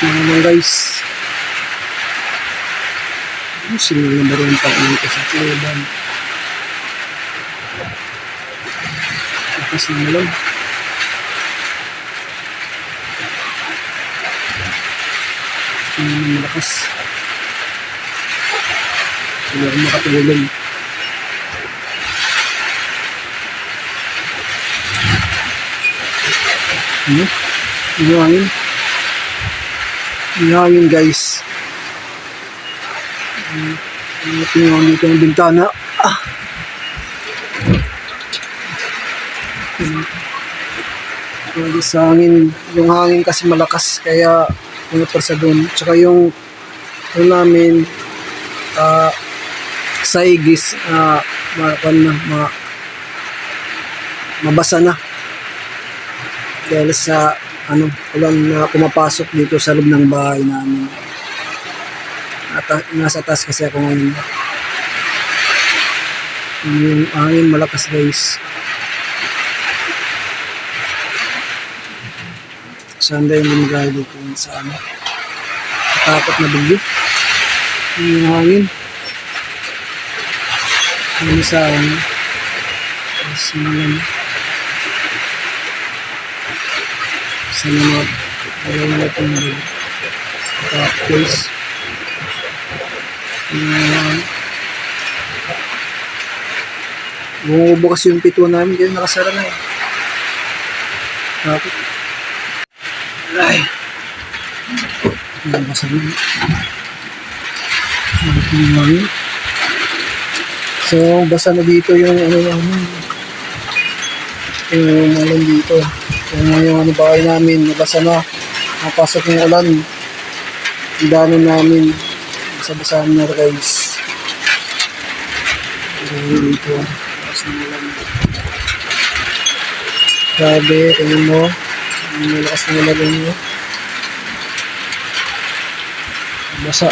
na naman guys. Ano sino na meron pa dito sa Cleban? Tapos na naman. Ano na malakas. Hindi ako makatulog. Ano? Yung hangin. Yung hangin guys. Tingnan dito ang bintana. Ah. Sa hangin. Yung hangin kasi malakas kaya pumutor sa doon. Tsaka yung yung namin ah sa igis ah ma, na, ma, mabasa na dahil sa ano ulan na pumapasok dito sa loob ng bahay namin. At nasa taas kasi ako ngayon. Yung hangin malakas guys. Sanda yung lumigay dito? Sa ano? Takot na bugyo yung hangin. Yung sa ano? Tapos yung sa mga alam na itong tapos uh, bumubukas yung pito namin. Kaya nakasara na eh. Tapos. Ay. Bumubukas na. Yun so basa na dito yung ano namin. Yung ano dito yung yung ano bahay namin. Nabasa na. Napasok yung ulan. Ang namin. Basa-basahan na guys. Ayun dito basa ng ulan grabe tingin mo. Ang malakas na ulan mo basa.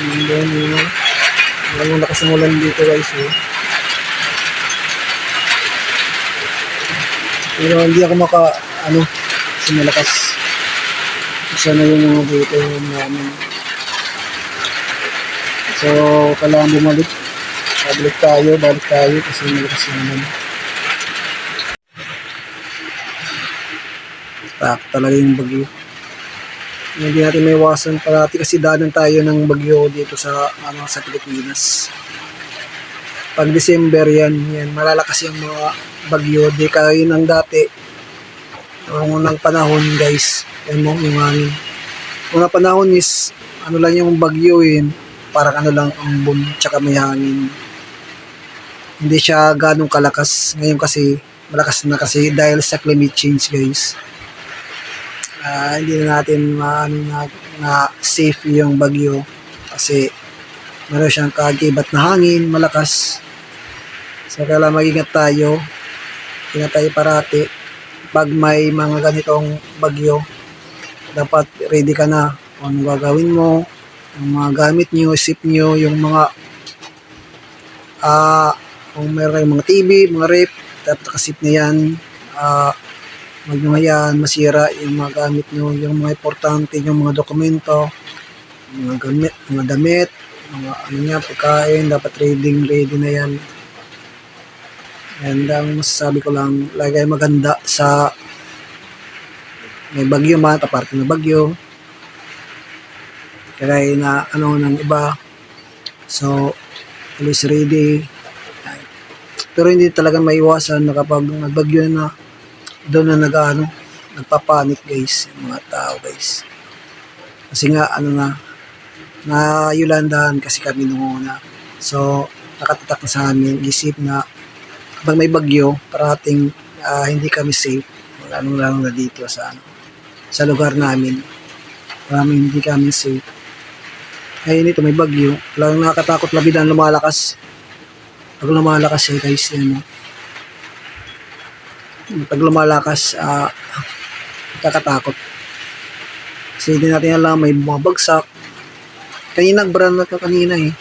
Yun doon yun ang lakas ng ulan dito guys eh. Pero hindi ako maka, ano, kasi malakas. Isa na yung mga dito namin. So, kailangan bumalik. Balik tayo, balik tayo kasi malakas naman. Tak talaga yung bagyo. Hindi natin may iwasan parati kasi daanan tayo ng bagyo dito sa ano sa Pilipinas. Pag December yan, yan malalakas yung mga bagyo, di kaya ng dati. Ang unang panahon guys, yan mo yung hangin. Unang panahon is, ano lang yung bagyo yun, parang ano lang ambon, tsaka may hangin. Hindi siya ganong kalakas. Ngayon kasi, malakas na kasi dahil sa climate change guys. Ah, hindi na natin maano na, na safe yung bagyo kasi meron siyang kagibat na hangin, malakas. So, kailangan mag-ingat tayo. Ingat tayo parati. Pag may mga ganitong bagyo, dapat ready ka na kung anong gagawin mo, yung mga gamit nyo, sip nyo, yung mga ah kung meron mga TV, mga rep, dapat nakasip na yan. Ah, wag nyo yan, masira yung mga gamit nyo, yung mga importante, yung mga dokumento, mga gamit, mga damit, mga ano niya, pagkain, dapat reading, ready na yan. And ang masasabi ko lang, lagay maganda sa may bagyo man, aparte na bagyo. Kaya na ano ng iba. So, always ready. Pero hindi talaga maiwasan na kapag nagbagyo na, doon na nag ano, nagpapanik guys, yung mga tao guys. Kasi nga ano na, na Yulandahan kasi kami nung una. So, nakatatak na sa amin, isip na kapag may bagyo, parating ah, hindi kami safe, lalong-lalong na dito sa ano, sa lugar namin. Maraming hindi kami safe. Kaya nito may bagyo, lang nakakatakot labidan lumalakas. Pag lumalakas eh guys, yan, no? pag lumalakas, ah, kakatakot. Kasi hindi natin alam, may bumabagsak. Kanina nag-brand out ka kanina eh.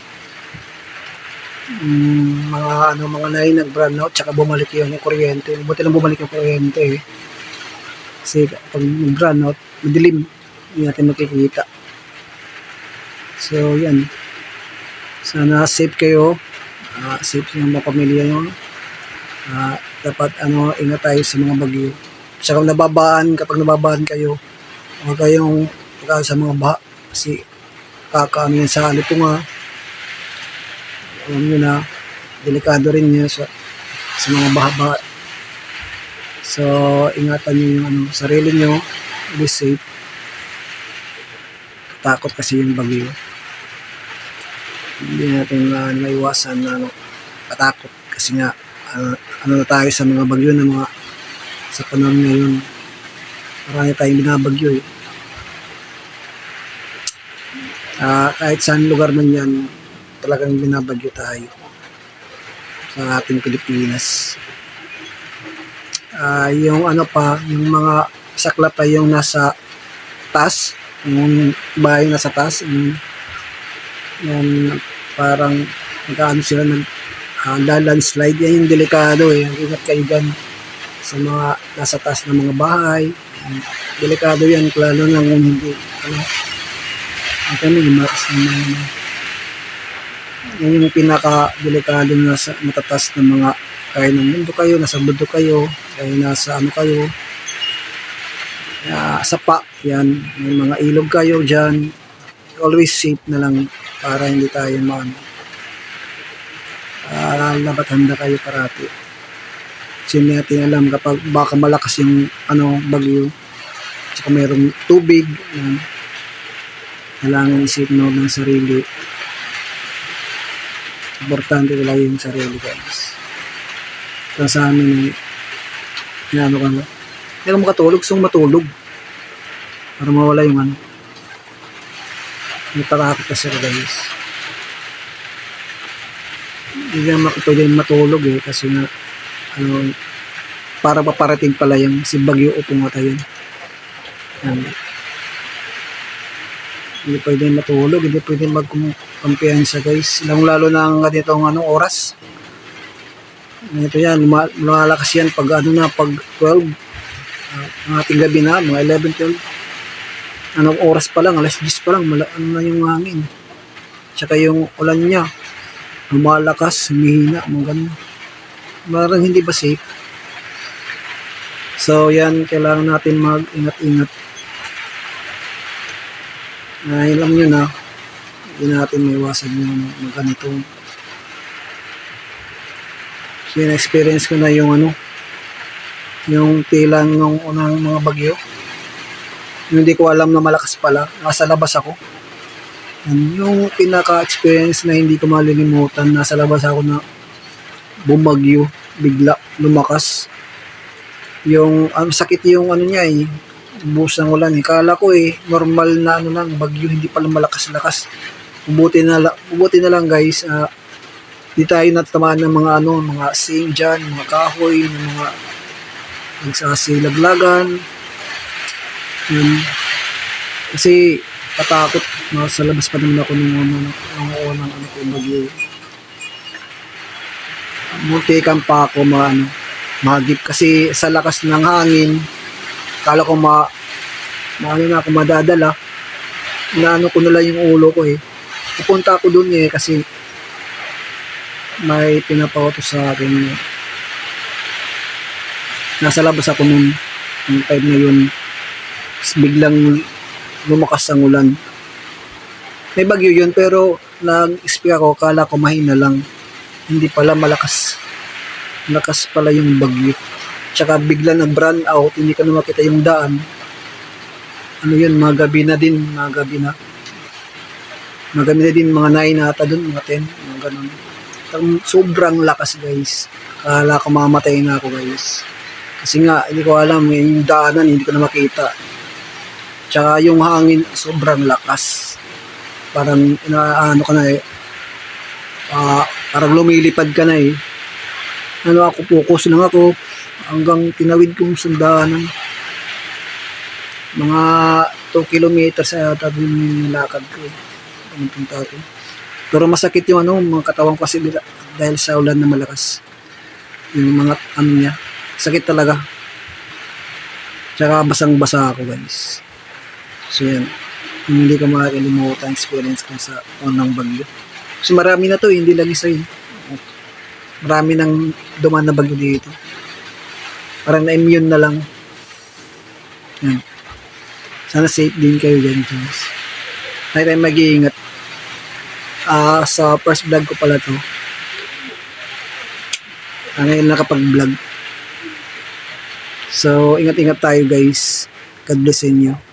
Mm, mga ano mga nai nag-brand out tsaka bumalik yung kuryente. Buti lang bumalik yung kuryente eh. Kasi pag nag-brand out, madilim. hindi natin makikita. So, yan. Sana safe kayo. Ah, safe yung mga pamilya nyo. Ah, dapat ano, ingat tayo sa mga bagyo. Tsaka nababaan, kapag nababaan kayo, huwag kayong pagka sa mga baha. Kasi kakaano yan sa alipunga. Alam nyo na, delikado rin yan sa, sa mga baha-baha. So, ingatan nyo yung ano, sarili nyo. Be safe. Takot kasi yung bagyo. Hindi natin na maiwasan na ano, katakot. Kasi nga, ano, ano na tayo sa mga bagyo na mga sa panahon ngayon. Marami tayong binabagyo eh. Ah, kahit saan lugar man yan, talagang binabagyo tayo sa ating Pilipinas. Ah, yung ano pa, yung mga sakla pa yung nasa taas, yung bahay nasa taas, yung, yan parang nagkaano sila ng uh, landslide, yan yung delikado eh. Ingat kayo dyan sa mga nasa taas ng mga bahay. Delikado yan, lalo na kung hindi, ano, ang kami, lumakas ng mga yan yung pinaka-delikado na sa matatas ng mga kaya ng mundo kayo, nasa mundo kayo, kaya nasa ano kayo, uh, sapa, yan, may mga ilog kayo dyan, always safe na lang para hindi tayo maano. Uh, dapat handa kayo parati. Kasi hindi natin alam kapag baka malakas yung ano, bagyo, tsaka mayroong tubig, yan, kailangan isip ng sarili. Importante talaga yung sarili guys. Kaya sa amin eh inaano ka na hindi ka makatulog so matulog. Para mawala yung ano. May parakot kasi guys. Hindi na makapwede matulog eh kasi nga ano para paparating pala yung si Bagyo o pumatayin yan hindi pwede matulog, hindi pwede magkumpiyansa guys. Lang lalo na ang ganitong anong oras. Ganito yan, luma- lumalakas yan pag ano na, pag 12. Uh, ang ating gabi na, mga 11, 12. Anong oras pa lang, alas 10 pa lang, mala, ano na yung hangin. Tsaka yung ulan niya, lumalakas, humihina, mga ganun. Marang hindi ba safe? So yan, kailangan natin mag-ingat-ingat na alam nyo na hindi natin may iwasan yung ganitong experience ko na yung ano yung tilang ng unang mga bagyo. Yung hindi ko alam na malakas pala nasa labas ako. Yan, yung pinaka-experience na hindi ko malilimutan nasa labas ako na bumagyo bigla lumakas. Yung ang sakit yung ano niya eh buhos ng ulan eh. Kala ko eh, normal na ano lang, bagyo, hindi pala malakas-lakas. Ubuti na, ubuti na lang guys, ah, di tayo natamaan ng mga ano, mga sing dyan, mga kahoy, ng mga nagsasilaglagan. Yun. Kasi patakot, nasa labas pa naman ako nung ano, nung unang ano ko yung bagyo. Muntikan pa ako ma, ano, magip kasi sa lakas ng hangin, kala ko ma, maano na ako madadala. Inaano ko na lang yung ulo ko eh. Pupunta ako dun eh kasi may pinapautos sa akin. Nasa labas ako nung, nung time na yun. Tapos biglang lumakas ang ulan. May bagyo yun pero nag-speak ako, kala ko mahina lang. Hindi pala malakas. Malakas pala yung bagyo. Tsaka bigla nag-run out, hindi ka na makita yung daan. Ano yun, mga gabi na din, mga gabi na. Mga gabi na din, mga 9 na ata dun, mga 10, mga ganun. Sobrang lakas guys. Kala ko mamatay na ako guys. Kasi nga, hindi ko alam, yung daanan, hindi ko na makita. Tsaka yung hangin, sobrang lakas. Parang, ano ka na eh, ah, parang lumilipad ka na eh. Ano ako, focus lang ako hanggang tinawid kong sundanan. Mga 2 kilometers sa ata din nilakad ko. Eh. Pumupunta ako. Pero masakit yung ano, mga katawan ko kasi dahil sa ulan na malakas. Yung mga ano niya. Sakit talaga. Tsaka basang-basa ako guys. So yan, yung hindi ko makakalimutan experience ko sa unang bagyo. So marami na to, eh, hindi lang isa yun. Marami nang duman na bagyo dito. Parang na-immune na lang. Yan. Sana safe din kayo dyan, guys. Lagi tayong mag-iingat. Ah, sa first vlog ko pala to. Ah, ngayon nakapag-vlog. So, ingat-ingat tayo guys. God bless inyo.